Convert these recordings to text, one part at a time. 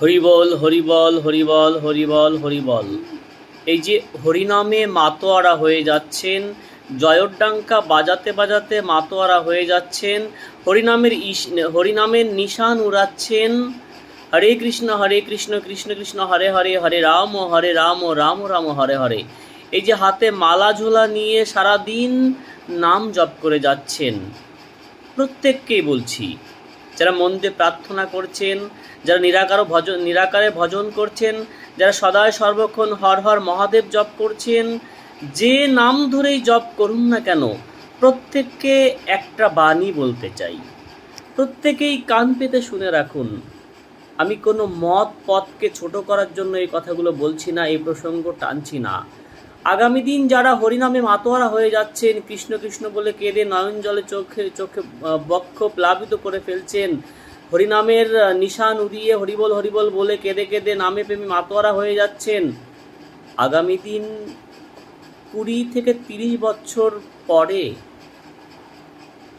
হরিবল হরিবল হরিবল হরিবল হরিবল। এই যে হরিনামে মাতোয়ারা হয়ে যাচ্ছেন জয়োড্ডাঙ্কা বাজাতে বাজাতে মাতোয়ারা হয়ে যাচ্ছেন, হরিনামের ইস, হরিনামের নিশান উড়াচ্ছেন। হরে কৃষ্ণ হরে কৃষ্ণ কৃষ্ণ কৃষ্ণ, হরে হরে হরে রাম হরে রাম রাম রাম, হরে হরে। এই যে হাতে মালা ঝোলা নিয়ে সারা দিন নাম জপ করে যাচ্ছেন। প্রত্যেককেই বলছি যারা মন্দিরে প্রার্থনা করছেন, যারা নিরাকার ভজন নিরাকারে ভজন করছেন, যারা সদায় সর্বক্ষণ হর হর মহাদেব জপ করছেন, যে নাম ধরেই জপ করুন না কেন, প্রত্যেককে একটা বাণী বলতে চাই। প্রত্যেকেই কান পেতে শুনে রাখুন। আমি কোনো মত পথকে ছোট করার জন্য এই কথাগুলো বলছি না, এই প্রসঙ্গ টানছি না। আগামী দিন যারা হরিনামে মাতোয়ারা হয়ে যাচ্ছেন, কৃষ্ণ কৃষ্ণ বলে কেঁদে নয়ন জলে চোখে চোখে বক্ষ প্লাবিত করে ফেলছেন, হরিনামের নিশান উড়িয়ে হরিবল হরিবল বলে কেঁদে কেঁদে নামে প্রেমে মাতোয়ারা হয়ে যাচ্ছেন। আগামী দিন কুড়ি থেকে তিরিশ বছর পরে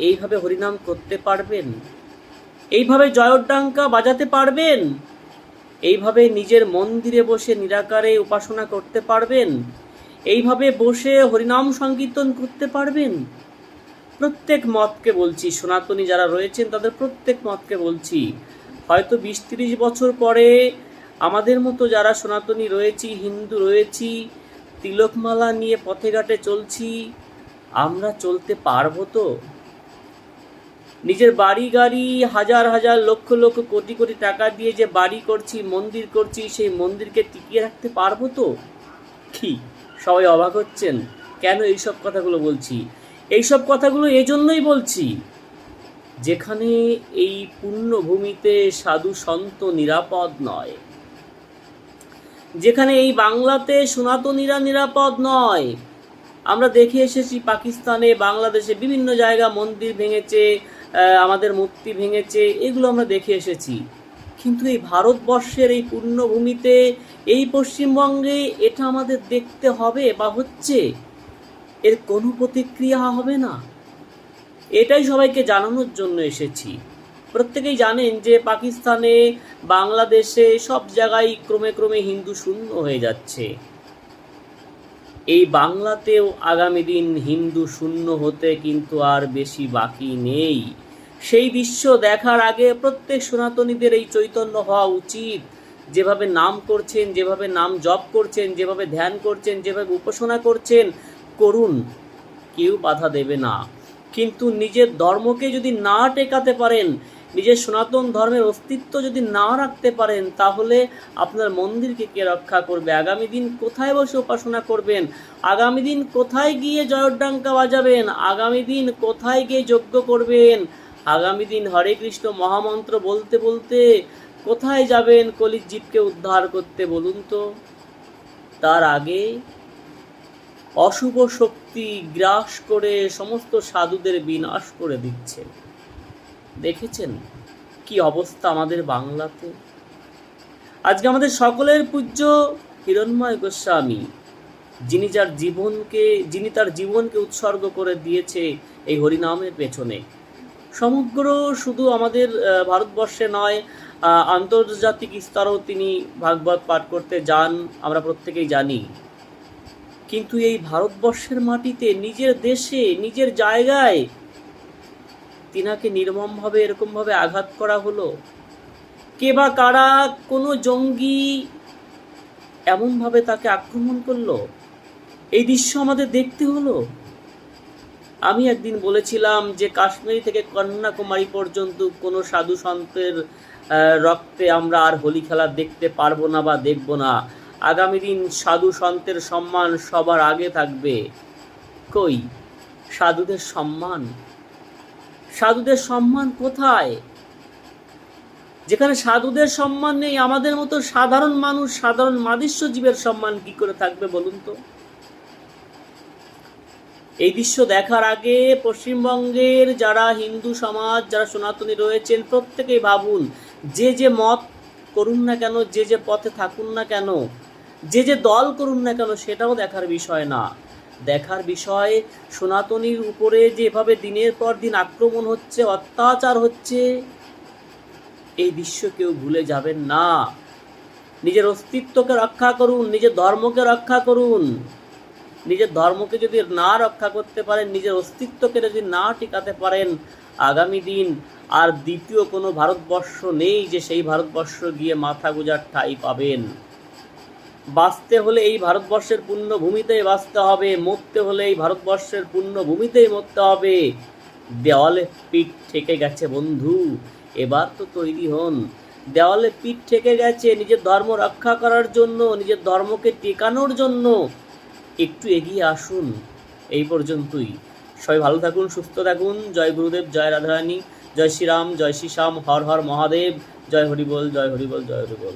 এইভাবে হরিনাম করতে পারবেন? এইভাবে জয়োড্ডাঙ্কা বাজাতে পারবেন? এইভাবে নিজের মন্দিরে বসে নিরাকারে উপাসনা করতে পারবেন? এইভাবে বসে হরিনাম সংকীর্তন করতে পারবেন? প্রত্যেক মতকে বলছি, সনাতনী যারা রয়েছেন তাদের প্রত্যেক মতকে বলছি, হয়তো বিশ তিরিশ বছর পরে আমাদের মতো যারা সনাতনী রয়েছি, হিন্দু রয়েছি, তিলকমালা নিয়ে পথে ঘাটে চলছি, আমরা চলতে পারব তো? নিজের বাড়ি গাড়ি হাজার হাজার লক্ষ লক্ষ কোটি কোটি টাকা দিয়ে যে বাড়ি করছি, মন্দির করছি, সেই মন্দিরকে টিকিয়ে রাখতে পারব তো? কি সবাই অবাক হচ্ছেন। কেন এইসব কথাগুলো বলছি? এইসব কথাগুলো এজন্যই বলছি। যেখানে এই পুণ্যভূমিতে সাধু সন্ত নিরাপদ নয়। যেখানে এই বাংলাতে সনাতনীরা নিরাপদ নয়। আমরা দেখে এসেছি পাকিস্তানে, বাংলাদেশে বিভিন্ন জায়গা মন্দির ভেঙেছে আমাদের মূর্তি ভেঙেছে, এগুলো আমরা দেখে এসেছি। কিন্তু এই ভারতবর্ষের এই পুণ্যভূমিতে এই পশ্চিমবঙ্গে এটা আমাদের দেখতে হবে বা হচ্ছে? এর কোনো প্রতিক্রিয়া হবে না। এটাই সবাইকে জানানোর জন্য এসেছি। প্রত্যেকেই জানেন যে পাকিস্তানে, বাংলাদেশে সব জায়গায় ক্রমে ক্রমে হিন্দু শূন্য হয়ে যাচ্ছে। এই বাংলাতেও আগামী দিন হিন্দু শূন্য হতে কিন্তু আর বেশি বাকি নেই। সেই দৃশ্য দেখার আগে প্রত্যেক সনাতনীদের এই চৈতন্য হওয়া উচিত। যেভাবে নাম করছেন, যেভাবে নাম জপ করছেন, যেভাবে ধ্যান করছেন, যেভাবে উপাসনা করছেন, করুন, কেউ বাধা দেবে না। কিন্তু নিজের ধর্মকে যদি না টেকাতে পারেন, নিজের সনাতন ধর্মের অস্তিত্ব যদি না রাখতে পারেন, তাহলে আপনার মন্দিরকে কে রক্ষা করবে? আগামী দিন কোথায় বসে উপাসনা করবেন? আগামী দিন কোথায় গিয়ে জয়োড্ডাঙ্কা বাজাবেন? আগামী দিন কোথায় গিয়ে যজ্ঞ করবেন? আগামী দিন হরে কৃষ্ণ মহামন্ত্র বলতে বলতে কোথায় যাবেন কলির জীবকে উদ্ধার করতে বলুন তো? তার আগে অশুভ শক্তি গ্রাস করে সমস্ত সাধুদের বিনাশ করে দিচ্ছে। দেখেছেন কি অবস্থা আমাদের বাংলাতে? আজকে আমাদের সকলের পূজ্য হিরণময় গোস্বামী, যিনি যার জীবনকে, যিনি তার জীবনকে উৎসর্গ করে দিয়েছে এই হরিনামের পেছনে। সমগ্র শুধু আমাদের ভারতবর্ষে নয় আন্তর্জাতিক স্তরেও তিনি ভাগবত পাঠ করতে যান, আমরা প্রত্যেকেই জানি। কিন্তু এই ভারতবর্ষের মাটিতে নিজের দেশে, নিজের জায়গায় তিনাকে নির্মমভাবে, এরকমভাবে আঘাত করা হলো? কে বা কারা, কোনো জঙ্গি এমনভাবে তাকে আক্রমণ করল? এই দৃশ্য আমাদের দেখতে হলো? আমি একদিন বলেছিলাম যে কাশ্মীর থেকে কন্যাকুমারী পর্যন্ত কোনো সাধু সন্তের রক্তে আমরা আর হোলি খেলা দেখতে পারব না বা দেখব না। আগামী দিন সাধু সন্তের সম্মান সবার আগে থাকবে। কই? সাধুদের সম্মান? সাধুদের সম্মান কোথায়? যেখানে সাধুদের সম্মান নেই, আমাদের মতো সাধারণ মানুষ, সাধারণ মাদিস্য জীবের সম্মান কি করে থাকবে বলুন তো? এই দৃশ্য দেখার আগে পশ্চিমবঙ্গের যারা হিন্দু সমাজ, যারা সনাতনী রয়েছেন, প্রত্যেকেই ভাবুন, যে যে মত করুন না কেন, যে যে পথে থাকুন না কেন, যে যে দল করুন না কেন, সেটাও দেখার বিষয় না। দেখার বিষয়, সনাতনীর উপরে যেভাবে দিনের পর দিন আক্রমণ হচ্ছে, অত্যাচার হচ্ছে, এই দৃশ্য কেউ ভুলে যাবেন না। নিজের অস্তিত্বকে রক্ষা করুন, নিজের ধর্মকে রক্ষা করুন। নিজের ধর্মকে যদি না রক্ষা করতে পারেন, নিজের অস্তিত্বকে যদি না টিকাতে পারেন, আগামী দিন আর দ্বিতীয় কোনো ভারতবর্ষ নেই যে সেই ভারতবর্ষ গিয়ে মাথা গুজার ঠাই পাবেন। বাঁচতে হলে এই ভারতবর্ষের পুণ্যভূমিতেই বাঁচতে হবে, মরতে হলে এই ভারতবর্ষের পুণ্যভূমিতেই মরতে হবে। দেওয়ালে পিঠ ঠেকে গেছে বন্ধু, এবার তো তৈরি হন। দেওয়ালে পিঠ ঠেকে গেছে নিজের ধর্ম রক্ষা করার জন্য, নিজের ধর্মকে টেকানোর জন্য। একটু এগিয়ে আসুন এই পর্যন্তই। সবাই ভালো থাকুন, সুস্থ থাকুন। জয় গুরুদেব, জয় রাধারানী, জয় শ্রীরাম, জয় শ্রী শ্যাম হর হর মহাদেব, জয় হরিবল জয় হরিবল জয় হরিবল।